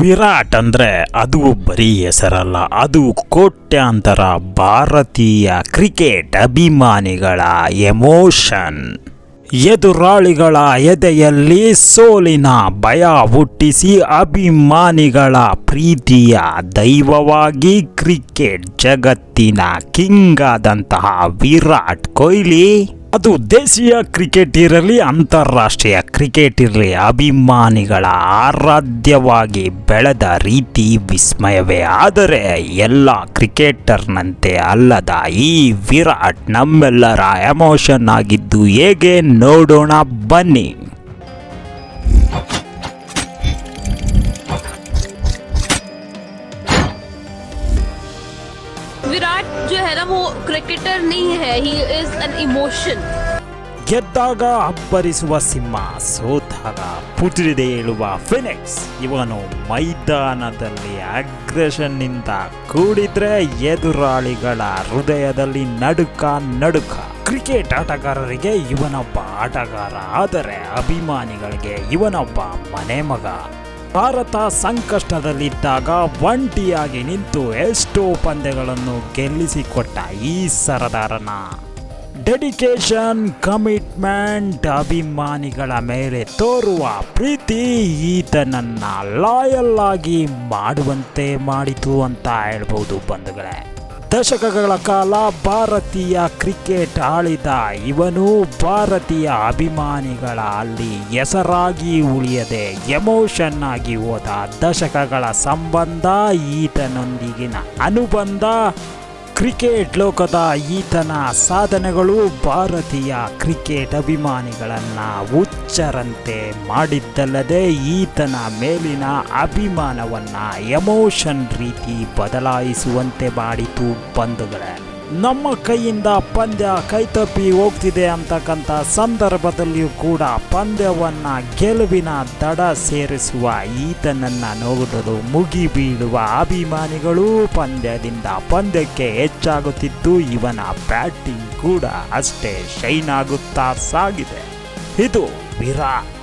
ವಿರಾಟ್ ಅಂದ್ರೆ ಅದು ಬರೀ ಹೆಸರಲ್ಲ, ಅದು ಕೋಟ್ಯಾಂತರ ಭಾರತೀಯ ಕ್ರಿಕೆಟ್ ಅಭಿಮಾನಿಗಳ ಎಮೋಷನ್. ಎದುರಾಳಿಗಳ ಎದೆಯಲ್ಲಿ ಸೋಲಿನ ಭಯ ಹುಟ್ಟಿಸಿ ಅಭಿಮಾನಿಗಳ ಪ್ರೀತಿಯ ದೈವವಾಗಿ ಕ್ರಿಕೆಟ್ ಜಗತ್ತಿನ ಕಿಂಗ್ ಆದಂತಹ ವಿರಾಟ್ ಕೊಹ್ಲಿ. ಅದು ದೇಶೀಯ ಕ್ರಿಕೆಟ್ ಇರಲಿ, ಅಂತಾರಾಷ್ಟ್ರೀಯ ಕ್ರಿಕೆಟ್ ಇರಲಿ, ಅಭಿಮಾನಿಗಳ ಆರಾಧ್ಯವಾಗಿ ಬೆಳೆದ ರೀತಿ ವಿಸ್ಮಯವೇ. ಆದರೆ ಎಲ್ಲ ಕ್ರಿಕೆಟರ್ನಂತೆ ಅಲ್ಲದ ಈ ವಿರಾಟ್ ನಮ್ಮೆಲ್ಲರ ಎಮೋಷನ್ ಆಗಿದ್ದು ಹೇಗೆ ನೋಡೋಣ ಬನ್ನಿ. विराट जो है ना वो क्रिकेटर नहीं है ही इज एन इमोशन ಗೆದ್ದಾಗ ಅಬ್ಬರಿಸುವ ಸಿಂಹ ಸೋತಾಗ ಪುಟಿದೆ ಹೇಳುವ ಫಿನಿಕ್ಸ್ ಇವನು ಮೈದಾನದಲ್ಲಿ ಅಗ್ರೆಷನ್ನಿಂದ ಕೂಡಿದ್ರೆ ಎದುರಾಳಿಗಳ ಹೃದಯದಲ್ಲಿ ನಡುಕ ನಡುಕ ಕ್ರಿಕೆಟ್ ಆಟಗಾರರಿಗೆ ಇವನೊಬ್ಬ ಆಟಗಾರ ಆದರೆ ಅಭಿಮಾನಿಗಳಿಗೆ ಇವನೊಬ್ಬ ಮನೆ ಮಗ ಭಾರತ ಸಂಕಷ್ಟದಲ್ಲಿದ್ದಾಗ ಒಂಟಿಯಾಗಿ ನಿಂತು ಎಷ್ಟೋ ಪಂದ್ಯಗಳನ್ನು ಗೆಲ್ಲಿಸಿಕೊಟ್ಟ ಈ ಸರದಾರನ. ಡೆಡಿಕೇಶನ್ ಕಮಿಟ್ಮೆಂಟ್ ಅಭಿಮಾನಿಗಳ ಮೇಲೆ ತೋರುವ ಪ್ರೀತಿ ಈತನನ್ನ ಲಾಯಲ್ ಆಗಿ ಮಾಡುವಂತೆ ಮಾಡಿತು ಅಂತ ಹೇಳ್ಬೋದು ಬಂಧುಗಳೇ. ದಶಕಗಳ ಕಾಲ ಭಾರತೀಯ ಕ್ರಿಕೆಟ್ ಆಳಿದ ಇವನು ಭಾರತೀಯ ಅಭಿಮಾನಿಗಳ ಅಲ್ಲಿ ಹೆಸರಾಗಿ ಉಳಿಯದೆ ಎಮೋಷನ್ ಆಗಿ ಹೋದ ದಶಕಗಳ ಸಂಬಂಧ ಈತನೊಂದಿಗಿನ ಅನುಬಂಧ ಕ್ರಿಕೆಟ್ ಲೋಕದ ಈತನ ಸಾಧನೆಗಳು ಭಾರತೀಯ ಕ್ರಿಕೆಟ್ ಅಭಿಮಾನಿಗಳನ್ನು ಹುಚ್ಚರಂತೆ ಮಾಡಿದ್ದಲ್ಲದೆ ಈತನ ಮೇಲಿನ ಅಭಿಮಾನವನ್ನು ಎಮೋಷನ್ ರೀತಿ ಬದಲಾಯಿಸುವಂತೆ ಮಾಡಿತು ಬಂಧುಗಳೇ. ನಮ್ಮ ಕೈಯಿಂದ ಪಂದ್ಯ ಕೈತಪ್ಪಿ ಹೋಗ್ತಿದೆ ಅಂತಕ್ಕಂಥ ಸಂದರ್ಭದಲ್ಲಿಯೂ ಕೂಡ ಪಂದ್ಯವನ್ನ ಗೆಲುವಿನ ದಡ ಸೇರಿಸುವ ಈತನನ್ನ ನೋಡಲು ಮುಗಿ ಬೀಳುವ ಅಭಿಮಾನಿಗಳು ಪಂದ್ಯದಿಂದ ಪಂದ್ಯಕ್ಕೆ ಹೆಚ್ಚಾಗುತ್ತಿದ್ದು ಇವನ ಬ್ಯಾಟಿಂಗ್ ಕೂಡ ಅಷ್ಟೇ ಶೈನ್ ಆಗುತ್ತಾ ಸಾಗಿದೆ. ಇದು ವಿರಾಟ್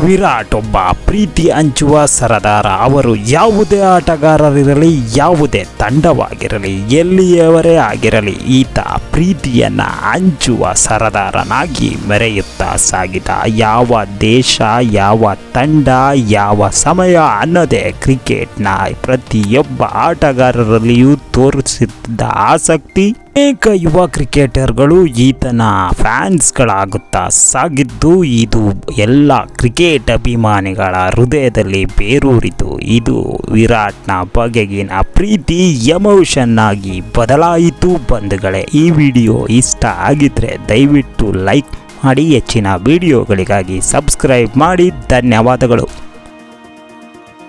ವಿರಾಟ್ ಒಬ್ಬ ಪ್ರೀತಿ ಹಂಚುವ ಸರದಾರ. ಅವರು ಯಾವುದೇ ಆಟಗಾರರಿರಲಿ, ಯಾವುದೇ ತಂಡವಾಗಿರಲಿ, ಎಲ್ಲಿಯವರೇ ಆಗಿರಲಿ, ಈತ ಪ್ರೀತಿಯನ್ನು ಹಂಚುವ ಸರದಾರನಾಗಿ ಮೆರೆಯುತ್ತಾ ಸಾಗಿದ. ಯಾವ ದೇಶ, ಯಾವ ತಂಡ, ಯಾವ ಸಮಯ ಅನ್ನೋದೇ ಕ್ರಿಕೆಟ್ನ ಪ್ರತಿಯೊಬ್ಬ ಆಟಗಾರರಲ್ಲಿಯೂ ತೋರಿಸುತ್ತಿದ್ದ ಆಸಕ್ತಿ. ಅನೇಕ ಯುವ ಕ್ರಿಕೆಟರ್ಗಳು ಈತನ ಫ್ಯಾನ್ಸ್ಗಳಾಗುತ್ತಾ ಸಾಗಿದ್ದು, ಇದು ಎಲ್ಲ ಕ್ರಿಕೆಟ್ ಅಭಿಮಾನಿಗಳ ಹೃದಯದಲ್ಲಿ ಬೇರೂರಿತು. ಇದು ವಿರಾಟ್ನ ಬಗೆಗಿನ ಪ್ರೀತಿ, ಎಮೋಷನ್ ಆಗಿ ಬದಲಾಯಿತು ಬಂಧುಗಳೇ. ಈ ವಿಡಿಯೋ ಇಷ್ಟ ಆಗಿದ್ರೆ ದಯವಿಟ್ಟು ಲೈಕ್ ಮಾಡಿ, ಹೆಚ್ಚಿನ ವಿಡಿಯೋಗಳಿಗಾಗಿ ಸಬ್ಸ್ಕ್ರೈಬ್ ಮಾಡಿ. ಧನ್ಯವಾದಗಳು.